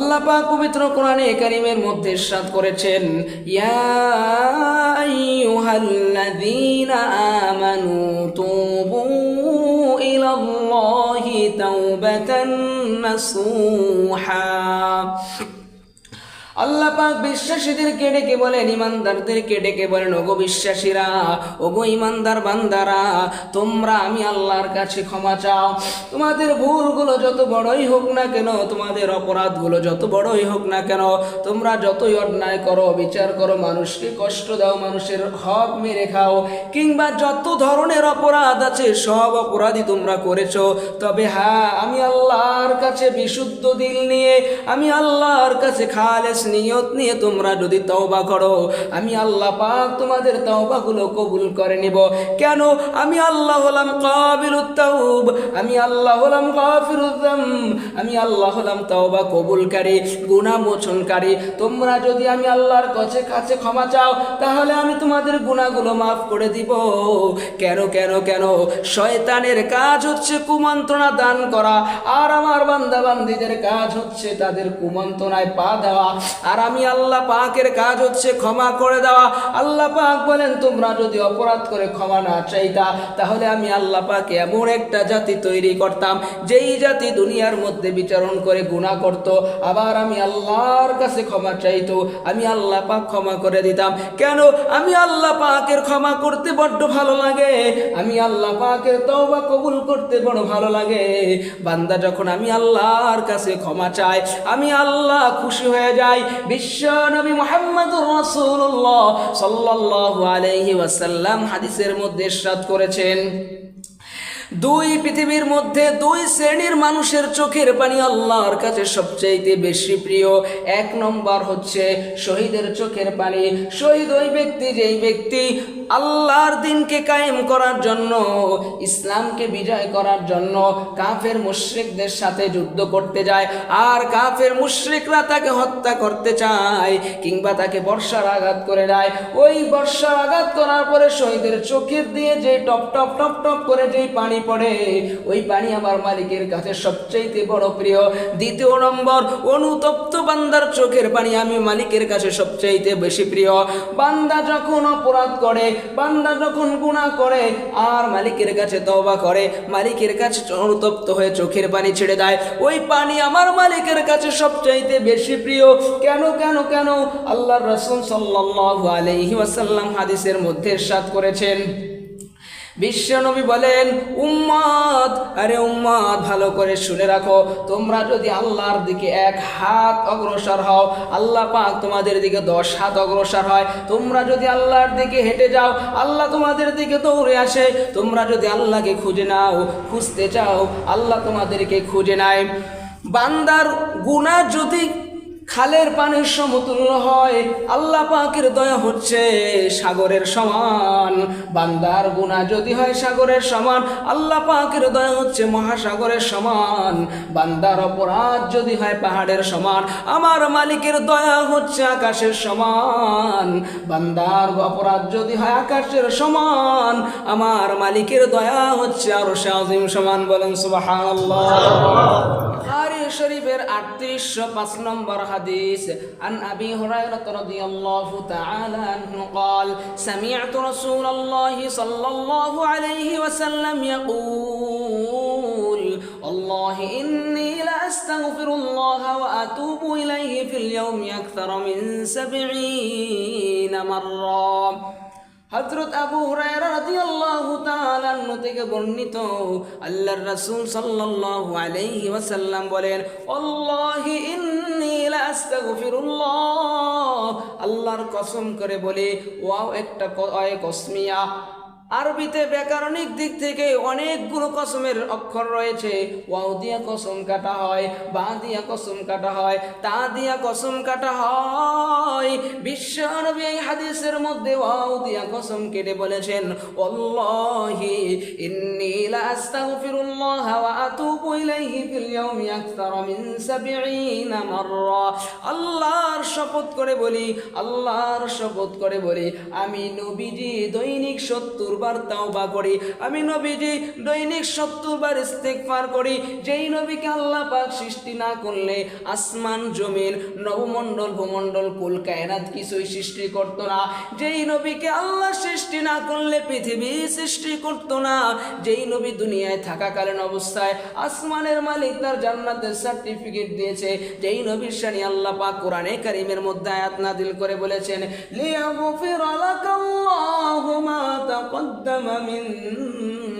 আল্লাহ পবিত্র কোরআনে কারিমের মধ্যে ইরশাদ করেছেন ইয়া আইয়ুহাল্লাযীনা আমানু তুবু ইলাল্লাহি তাওবাতান নাসুহা। আল্লাহ পাক বিশ্বাসীদেরকে ডেকে বলেন, ইমানদারদেরকে ডেকে বলেন, ওগো বিশ্বাসীরা, ওগো ইমানদার বান্দারা, তোমরা আমি আল্লাহর কাছে ক্ষমা চাও। তোমাদের ভুলগুলো যত বড়ই হোক না কেন, তোমাদের অপরাধগুলো যত বড়ই হোক না কেন, তোমরা যতই অন্যায় করো, বিচার করো, মানুষকে কষ্ট দাও, মানুষের হক মেরে খাও। কিংবা যত ধরনের অপরাধ আছে, সব অপরাধই তোমরা করেছ। তবে হ্যাঁ আমি আল্লাহর কাছে বিশুদ্ধ দিল নিয়ে, আমি আল্লাহর কাছে খালেস নিয়ত নিয়ে তোমরা যদি তওবা করো, আমি আল্লাহ পাক তোমাদের তওবাগুলো কবুল করে নিব। কেন? আমি আল্লাহ হলাম কাবিলুত তাওব, আমি আল্লাহ হলাম গাফিরুদ যামব আমি আল্লাহ হলাম তওবা কবুলকারী, গুনাহ মোচনকারী। তোমরা যদি আমি আল্লাহর কাছে কাছে ক্ষমা চাও, তাহলে আমি তোমাদের গুনাহগুলো মাফ করে দিব। কেন কেন কেন? শয়তানের কাজ হচ্ছে কুমন্ত্রণা দান করা, আর আমার বান্দা বান্দিদের কাজ হচ্ছে তাদের কুমন্ত্রণায় পা দেওয়া। আর আমি আল্লাহ পাকের কাজ হচ্ছে ক্ষমা করে দেওয়া। আল্লাহ পাক বলেন, তোমরা যদি অপরাধ করে ক্ষমা না চাইতা, তাহলে আমি আল্লাহ পাক এমন একটা জাতি তৈরি করতাম, যেই জাতি দুনিয়ার মধ্যে বিচারণ করে গুনাহ করত। আবার আমি আল্লাহর কাছে ক্ষমা চাইতো, আমি আল্লাহ পাক ক্ষমা করে দিতাম। কেন? আমি আল্লাহ পাকের ক্ষমা করতে বড্ড ভালো লাগে। আমি আল্লাহ পাকের তওবা কবুল করতে বড় ভালো লাগে। বান্দা যখন আমি আল্লাহর কাছে ক্ষমা চাই আমি আল্লাহ খুশি হয়ে যাই। বিশ্ব নবী মোহাম্মদুর রসুল্লাহ সাল্লাহ আলহি ওয়াসাল্লাম হাদিসের মধ্যে সাদ করেছেন। দুই পৃথিবীর মধ্যে দুই শ্রেণির মানুষের চোখের পানি আল্লাহর কাছে সবচাইতে বেশি প্রিয়। এক নম্বর হচ্ছে শহীদের চোখের পানি। শহীদ ওই ব্যক্তি যেই ব্যক্তি আল্লাহর দিনকে কায়েম করার জন্য, ইসলামকে বিজয় করার জন্য কাফের মুশরিকদের সাথে যুদ্ধ করতে যায় আর কাফের মুশরিকরা তাকে হত্যা করতে চায় কিংবা তাকে বর্ষার আঘাত করে দেয়। ওই বর্ষার আঘাত করার পরে শহীদের চোখের দিয়ে যে টপ টপ টপ টপ করে যেই পানি পড়ে। ওই পানি আমার মালিকের কাছে সবচাইতে বড় প্রিয়। দ্বিতীয় নম্বর, অনুতপ্ত বান্দার চোখের পানি আমি মালিকের কাছে সবচাইতে বেশি প্রিয়। বান্দা যখন অপরাধ করে, বান্দা যখন গুনাহ করে, আর মালিকের কাছে তওবা করে, মালিকের কাছে অনুতপ্ত হয়ে চোখের পানি ছেড়ে দেয়। ওই পানি আমার মালিকের কাছে সবচাইতে বেশি প্রিয়। কেন কেন কেন? আল্লাহর রাসূল সাল্লাল্লাহু আলাইহি ওয়াসাল্লাম হাদিসের মধ্যে ইরশাদ করেছেন। বিশ্বনবী বলেন, উম্মাদ, আরে উম্মাদ, ভালো করে শুনে রাখো। তোমরা যদি আল্লাহর দিকে এক হাত অগ্রসর হও, আল্লাহ পাক তোমাদের দিকে দশ হাত অগ্রসর হয়। তোমরা যদি আল্লাহর দিকে হেঁটে যাও, আল্লাহ তোমাদের দিকে দৌড়ে আসে। তোমরা যদি আল্লাহকে খুঁজে নাও, খুঁজতে চাও, আল্লাহ তোমাদেরকে খুঁজে নেয়। বান্দার গুনাহ যদি খালের পানির সমতুল্য হয়। আল্লাহ পাকের দয়া হচ্ছে সাগরের সমান। বান্দার গুণা যদি হয় সাগরের সমান আল্লাহ পাকের দয়া হচ্ছে মহাসাগরের সমান। বান্দার অপরাধ যদি হয় পাহাড়ের সমান আমার মালিকের দয়া হচ্ছে আকাশের সমান। বান্দার অপরাধ যদি হয় আকাশের সমান আমার মালিকের দয়া হচ্ছে আরও শাহিম সমান। বলেন সুবহানাল্লাহ। বুখারী শরীফের 3805 নম্বর হাদিস عن ابي هريره رضي الله تعالى عنه قال سمعت رسول الله صلى الله عليه وسلم يقول والله اني لاستغفر الله واتوب اليه في اليوم اكثر من سبعين مره হযরত আবু হুরায়রা রাদিয়াল্লাহু তাআলা আনহু থেকে বর্ণিত আল্লাহর রাসূল সাল্লাল্লাহু আলাইহি ওয়াসাল্লাম বলেন আল্লাহি ইন্নী লা আল্লাহর কসম করে বলে ওয়াও একটা কসমিয়া। আরবিতে ব্যাকরণিক দিক থেকে অনেকগুলো কসমের অক্ষর রয়েছে। ওয়াও দিয়া কসম কাটা হয়, বা দিয়া কসম কাটা হয়, তা দিয়া কসম কাটা হয়। বিশ্বনবী এই হাদিসের মধ্যে ওয়াও দিয়া কসম কেটে বলেছেন আল্লাহি ইন্নী লা আস্তাগফিরুল্লাহ ওয়া আতুবু ইলাইহি ফিল ইয়াউমি আকতার মিন 70 মাররা। আল্লাহর শপথ করে বলি, আল্লাহর শপথ করে বলি, আমি নবীজি দৈনিক 70 বার তাওবা করি। আমি নবীজি দৈনিক সত্তর বার ইস্তেগফার করি। যেই নবীকে আল্লাহ পাক সৃষ্টি না করলে আসমান, জমিন, নবমণ্ডল, ভূমণ্ডল, কুল, কায়নাত কিছুই সৃষ্টি করতো না। যেই নবীকে আল্লাহ সৃষ্টি না করলে পৃথিবী সৃষ্টি করতো না। যেই নবী দুনিয়ায় থাকাকালীন অবস্থায় আসমানের মালিক তার জান্নাতের সার্টিফিকেট দিয়েছে। যেই নবীর শানি আল্লাহ পাক কোরআনে কারিমের মধ্যে আয়াত নাদিল করে বলেছেন, লিয়াগফির লাকাল্লাহু মা تقدم من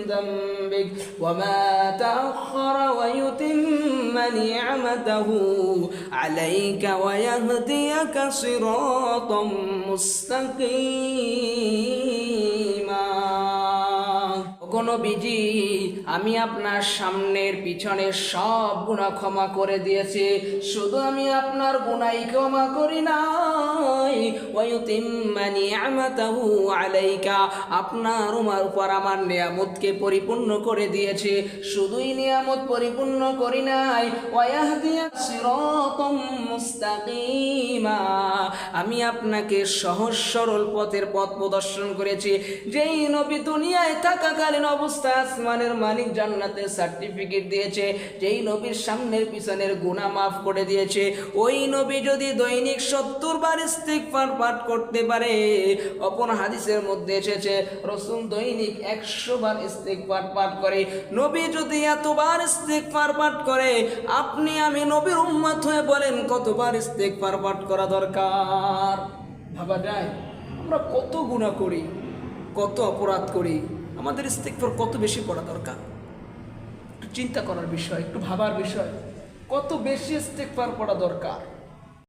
ذنبك وما تأخر ويتم نعمته عليك ويهديك صراطا مستقيما. কোনো বিজি আমি আপনার সামনের পিছনের সব গুণা ক্ষমা করে দিয়েছি। শুধু আমি আপনার গুনাই ক্ষমা করি নাই। নিয়ামাতাহু আলাইকা, আপনার উমার উপর আমার নিয়ামতকে পরিপূর্ণ করে দিয়েছে। শুধুই নিয়ামত পরিপূর্ণ করি নাই। ওয়াহদিয়া সিরাতাম মুস্তাকিমা, আমি আপনাকে সহজ সরল পথের পথ প্রদর্শন করেছি। যেই নবী দুনিয়ায় থাকাকালীন অবস্থায় আসমানের মালিক জান্নাতে সার্টিফিকেট দিয়েছে, যেই নবীর সামনের পিছনের গুনাহ মাফ করে দিয়েছে। ওই নবী যদি দৈনিক সত্তর বার ইস্তিগফার পাঠ করতে পারে, অপর হাদিসের মধ্যে এসেছে, রসুল দৈনিক একশো বার ইস্তিগফার পাঠ করে। নবী যদি এতবার ইস্তিগফার পাঠ করে, আপনি, আমি নবীর উম্মত হয়ে বলেন, কতবার ইস্তিগফার পাঠ করা দরকার? ভাবা যায়? আমরা কত গুণা করি, কত অপরাধ করি। আমাদের ইস্তেকফর কত বেশি পড়া দরকার? একটু চিন্তা করার বিষয়, একটু ভাবার বিষয়, কত বেশি ইস্তেকফার পড়া দরকার?